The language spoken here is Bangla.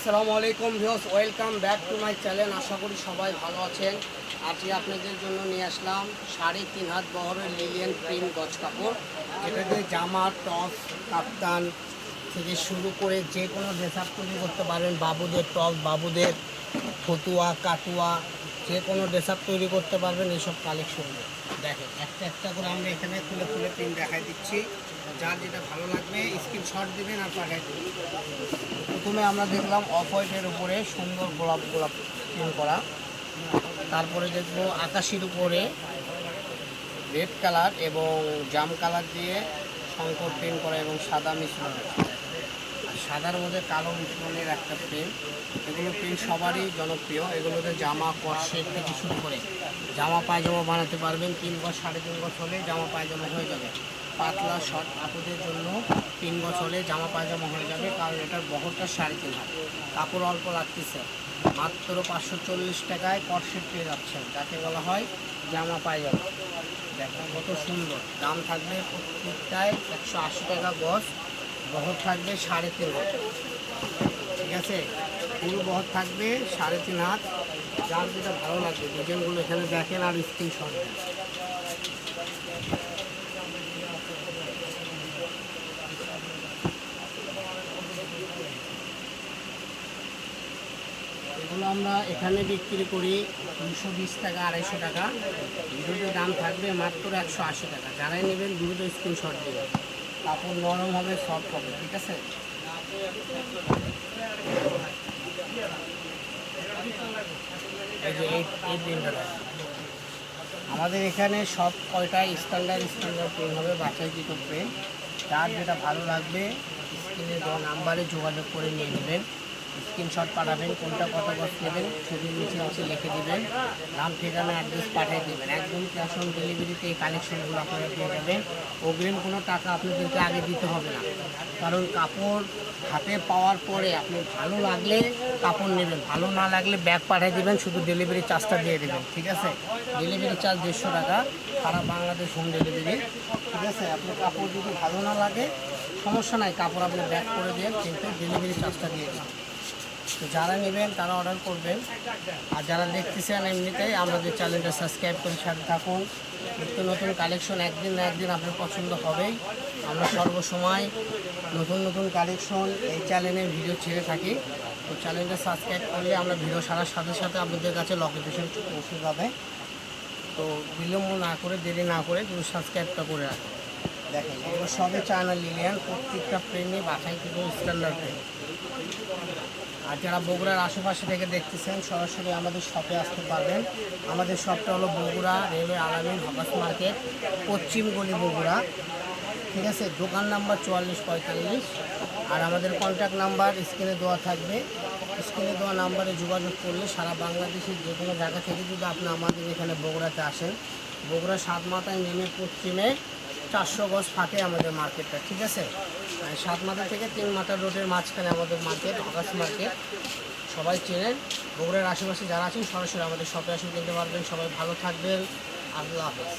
আসসালামু আলাইকুম views welcome back to my channel. আশা করি সবাই ভালো আছেন। আজকে আপনাদের জন্য নিয়ে আসলাম সাড়ে তিন হাত বহরের লিলিয়ান প্রিন্ট গজ কাপড়। এটাতে জামা টপ কাপ্তান থেকে শুরু করে যে কোনো ড্রেস আপ তৈরি করতে পারবেন বাবুদের টপ বাবুদের ফতুয়া, কাটুয়া, যে কোনো ড্রেস আপ তৈরি করতে পারবেন এইসব কালেকশন দেখেন একটা একটা করে আমরা এখানে খুলে খুলে প্রিন্ট দেখাই দিচ্ছি। যার যেটা ভালো লাগবে স্ক্রিনশট দিবেন আর পাঠাই দেবেন। প্রথমে আমরা দেখলাম অফ হোয়াইটের উপরে সুন্দর গোলাপ গোলাপ প্রিন্ট করা। তারপরে দেখব আকাশির উপরে রেড কালার এবং জাম কালার দিয়ে শঙ্কর প্রিন্ট করা এবং সাদা মিশ্রণ সাদার মধ্যে কালো মিশ্রণের একটা প্রিন্ট এগুলো প্রিন্ট সবারই জনপ্রিয়। এগুলোতে জামা কষের থেকে শুরু করে জামা পায়জামা বানাতে পারবেন। তিন গজ, সাড়ে তিন গজ হলে জামা পায়জামা হয়ে যাবে। পাতলা শর্ট আপুদের জন্য তিন গজ হলে জামা পায়জামা হয়ে যাবে, কারণ এটার বহরটা সাড়ে তিন হাত। কাপড় অল্প লাগতেছে। মাত্র পাঁচশো চল্লিশ টাকায় কটসেট পেয়ে যাচ্ছেন। যাকে বলা হয় জামা পায়জামা। দেখো কত সুন্দর। দাম থাকবে প্রত্যেকটায় একশো আশি টাকা গজ। বহর থাকবে সাড়ে তিন হাত ঠিক আছে? ফুল বহর থাকবে সাড়ে তিন হাত। যার যেটা ভালো লাগবে, ডিজাইনগুলো এখানে দেখেন আর স্ক্রিনশট দেন। এগুলো আমরা এখানে বিক্রি করি দুশো বিশ টাকা, আড়াইশো টাকা। ভিডিওতে দাম থাকবে মাত্র একশো আশি টাকা। যারাই নেবেন দ্রুত স্ক্রিনশট দেবেন কাপড় নরম হবে সফট হবে ঠিক আছে। আমাদের এখানে সব কয়টা স্ট্যান্ডার্ড স্ট্যান্ডার্ড পেন হবে বাছাইকৃত পেন যার যেটা ভালো লাগবে স্ক্রিনে দেওয়া নাম্বারে যোগাযোগ করে নিয়ে নেবেন। স্ক্রিনশট পাঠাবেন, কোনটা কত বস নেবেন, ছবির নিচে নিচে লিখে দেবেন। নাম, ঠিকানা অ্যাড্রেস পাঠিয়ে দেবেন। একদম ক্যাশ অন ডেলিভারিতে এই কালেকশনগুলো আপনারা পেয়ে যাবেন। অগ্রিম কোনো টাকা আপনাদেরকে আগে দিতে হবে না। কারণ কাপড় হাতে পাওয়ার পরে আপনি ভালো লাগলে কাপড় নেবেন, ভালো না লাগলে ব্যাগ পাঠিয়ে দেবেন, শুধু ডেলিভারি চার্জটা দিয়ে দেবেন, ঠিক আছে? ডেলিভারি চার্জ দেড়শো টাকা, সারা বাংলাদেশ হোম ডেলিভারি ঠিক আছে? আপনার কাপড় যদি ভালো না লাগে, সমস্যা নাই, কাপড় আপনি ব্যাক করে দেন, কিন্তু ডেলিভারি চার্জটা দিয়ে তো যারা নেবেন তারা অর্ডার করবেন। আর যারা দেখতেছেন এমনিতেই আমাদের চ্যানেলটা সাবস্ক্রাইব করে সাথে থাকুন। নিত্য নতুন কালেকশন একদিন না একদিন আপনার পছন্দ হবেই। আমরা সর্বসময় নতুন নতুন কালেকশন এই চ্যানেলে ভিডিও ছেড়ে থাকি। তো চ্যানেলটা সাবস্ক্রাইব করলে আমরা ভিডিও সারার সাথে সাথে আপনাদের কাছে লোকেশন পৌঁছে যাবে। তো বিলম্ব না করে, দেরি না করে তুমি সাবস্ক্রাইবটা করে রাখো দেখেন সবই চায়না লিলিয়ান প্রত্যেকটা প্রেমে বাছাই কিন্তু স্ট্যান্ডার্ড আর যারা বগুড়ার আশেপাশে থেকে দেখতেছেন, সরাসরি আমাদের শপে আসতে পারবেন। আমাদের শপটা হলো Bogura railway Alamin hawkers market, পশ্চিম গলি বগুড়া। ঠিক আছে? দোকান নাম্বার চুয়াল্লিশ পঁয়তাল্লিশ। আর আমাদের কন্ট্যাক্ট নাম্বার স্ক্রিনে দেওয়া থাকবে। স্ক্রিনে দেওয়া নাম্বারে যোগাযোগ করলে সারা বাংলাদেশের যে কোনো জায়গা থেকে যদি আপনি আমাদের এখানে বগুড়াতে আসেন, বগুড়া সাত মাথায় নেমে পশ্চিমে চারশো গজ ফাঁকে আমাদের মার্কেটটা, ঠিক আছে? সাত মাথা থেকে তিন মাথা রোডের মাঝখানে আমাদের মার্কেট, আকাশ মার্কেট। সবাই চেনেন, বগুড়ার আশেপাশে যারা আছেন সরাসরি আমাদের শপে আসুন কিনতে পারবেন। সবাই ভালো থাকবেন। আল্লাহ হাফেজ।